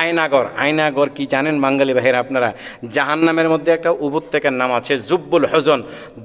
আয়নাগর আয়নাগর কি জানেন বাঙালি ভাইয়েরা আপনারা? জাহান্নামের মধ্যে একটা উপত্যকার নাম আছে জুব্বুল হজন।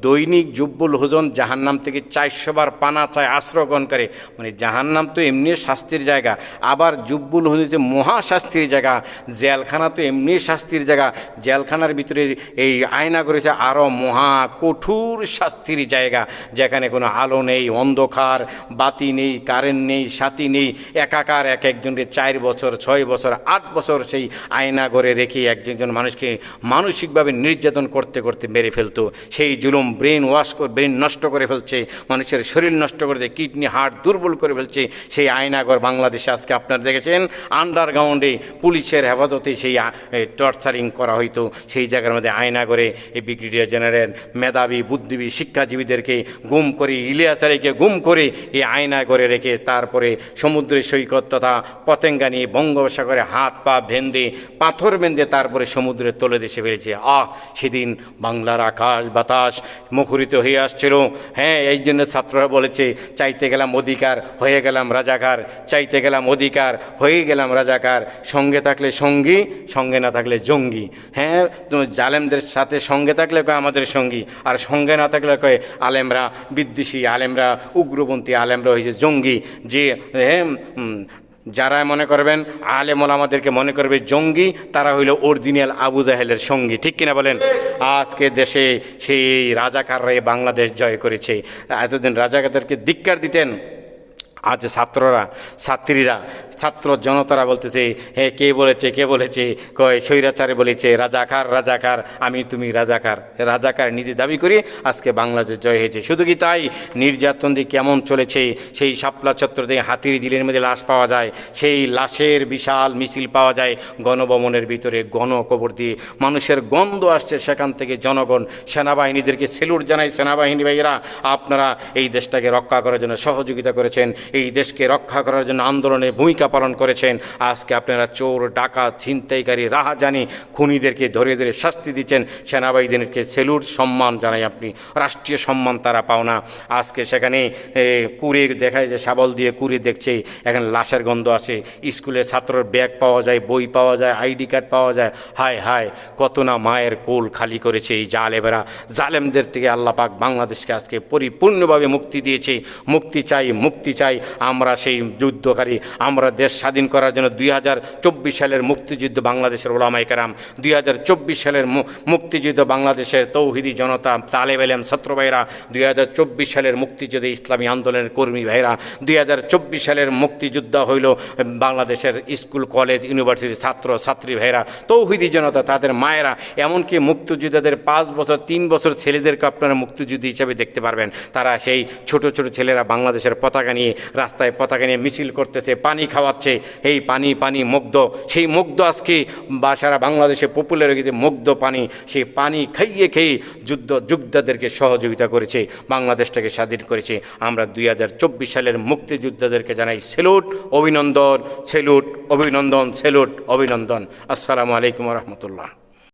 দৈনিক জুব্বুল হজন জাহান্নাম থেকে চারশো বার পানা চায় আশ্রয় গ্রহণ করে মানে জাহান্নাম তো এমনি শাস্তির জায়গা, আবার জুব্বুল হজন যে মহা শাস্তির জায়গা, জেলখানা তো এমনি শাস্তির জায়গা, জেলখানার ভিতরে এই আয়না করেছে আরও মহা কঠোর শাস্তির জায়গা, যেখানে কোনো আলো নেই, অন্ধকার, বাতি নেই, কারেন্ট নেই, সাথী নেই, একাকার এক একজনকে চার বছর, ছয় বছর, আট বছর সেই আয়না ঘরে রেখে একজন মানুষকে মানসিকভাবে নির্যাতন করতে করতে মেরে ফেলতো। সেই জুলুম ব্রেন ওয়াশ করে, ব্রেন নষ্ট করে ফেলছে, মানুষের শরীর নষ্ট করে দেয়, কিডনি হার্ট দুর্বল করে ফেলছে। সেই আয়নাগর বাংলাদেশে আজকে আপনারা দেখেছেন আন্ডারগ্রাউন্ডে পুলিশের হেফাজতে সেই টর্চারিং করা হইতো। সেই জায়গার মধ্যে আয়নাগরে এই ব্রিগেডিয়ার জেনারেল মেধাবী, বুদ্ধিবী, শিক্ষাজীবীদেরকে গুম করে ইলিয়াসারিকে গুম করে এই আয়না করে রেখে তারপরে সমুদ্রের সৈকত তথা পতেঙ্গা নিয়ে বঙ্গোপসাগরে হাত পা ভেন্দে, পাথর বেঁধে তারপরে সমুদ্রের তলে দেশে ফেলেছে আহ, সেদিন বাংলার আকাশ বাতাস মুখরিত হয়ে আসছিল। হ্যাঁ এই জন্য ছাত্ররা বলেছে, চাইতে গেলাম অধিকার, হয়ে গেলাম রাজাকার। চাইতে গেলাম অধিকার, হয়ে গেলাম রাজাকার। সঙ্গে থাকলে সঙ্গী, সঙ্গে না থাকলে জঙ্গি। হ্যাঁ জালেমদের সাথে সঙ্গে থাকলে কয় আমাদের সঙ্গী, আর সঙ্গে না থাকলে কয় আলেমরা, বিদ্বেষী আলেমরা, উগ্রপন্থী আলেমরা হয়েছে জঙ্গি। যে হ্যাঁ যারা মনে করবেন আলেমল আমাদেরকে মনে করবে জঙ্গি, তারা হইল আল আবু জাহেলের সঙ্গী। ঠিক কিনা বলেন? আজকে দেশে সেই রাজাকাররা বাংলাদেশ জয় করেছে। এতদিন রাজাকারদেরকে ধিক্কার দিতেন। আজ ছাত্ররা, ছাত্রীরা, ছাত্র জনতারা বলতেছে, হে, কে বলেছে কে বলেছে? কয়, স্বৈরাচারে বলেছে, রাজাকার রাজাকার, আমি তুমি রাজাকার। রাজাকার নিজে দাবি করি আজকে বাংলাদেশ জয় হয়েছে। শুধু কি তাই? নির্যাতন দিয়ে কেমন চলেছে? সেই শাপলা চত্বর থেকে হাতির দিলের মধ্যে লাশ পাওয়া যায়, সেই লাশের বিশাল মিছিল পাওয়া যায়, গণভবনের ভিতরে গণকবর দিয়ে। মানুষের গন্ধ আসছে সেখান থেকে জনগণ। সেনাবাহিনীদেরকে সেলুট জানাই, সেনাবাহিনী ভাইয়েরা, আপনারা এই দেশটাকে রক্ষা করার জন্য সহযোগিতা করেছেন। এই দেশকে রক্ষা করার জন্য আন্দোলনে ভূমিকা পালন করেছেন। আজকে আপনারা চোর, ডাকাত, ছিনতাইকারী, রাহাজানি খুনিদেরকে ধরে ধরে শাস্তি দিচ্ছেন। সেনাবাহিনীদেরকে সেলুট সম্মান জানাই আপনি। রাষ্ট্রীয় সম্মান তারা পাও না। আজকে সেখানে কুড়ে দেখায় যে শাবল দিয়ে কুড়ে দেখছে। এখানে লাশের গন্ধ আছে স্কুলের ছাত্রর ব্যাগ পাওয়া যায়, বই পাওয়া যায়, আইডি কার্ড পাওয়া যায়। হায় হায়, কত না মায়ের কোল খালি করেছে এই জালেমেরা। জালেমদের থেকে আল্লাহ পাক বাংলাদেশকে আজকে পরিপূর্ণভাবে মুক্তি দিয়েছে। মুক্তি চাই মুক্তি চাই। আমরা সেই যুদ্ধকারী, আমরা দেশ স্বাধীন করার জন্য দুই হাজার চব্বিশ সালের মুক্তিযুদ্ধ বাংলাদেশের ওলামাই কারাম, দুই সালের মুক্তিযুদ্ধ বাংলাদেশের তৌহিদি জনতা তালেব ছাত্র ভাইরা দুই সালের মুক্তিযুদ্ধে ইসলামী আন্দোলনের কর্মী ভাইরা দুই হাজার চব্বিশ সালের মুক্তিযুদ্ধ হইল বাংলাদেশের স্কুল, কলেজ ইউনিভার্সিটি ছাত্র, ছাত্রী ভাইরা তৌহিদি জনতা তাদের মায়েরা, এমনকি মুক্তিযোদ্ধাদের পাঁচ বছর, তিন বছর ছেলেদেরকে আপনারা মুক্তিযুদ্ধ হিসাবে দেখতে পারবেন। তারা সেই ছোট ছোট ছেলেরা বাংলাদেশের পতাকা নিয়ে রাস্তায় পতাকা নিয়ে মিছিল করতেছে, পানি খাওয়াচ্ছে। এই পানি পানি মুগ্ধ। সেই মুগ্ধ আজকে বা সারা বাংলাদেশে পপুলার হয়ে গেছে মুগ্ধ পানি। সেই পানি খাইয়ে খেয়ে যুদ্ধ, যোদ্ধাদেরকে সহযোগিতা করেছে, বাংলাদেশটাকে স্বাধীন করেছে। আমরা দুই হাজার চব্বিশ সালের মুক্তিযোদ্ধাদেরকে জানাই সেলুট, অভিনন্দন সেলুট অভিনন্দন সেলুট, অভিনন্দন। আসসালামু আলাইকুম রহমতুল্লাহ।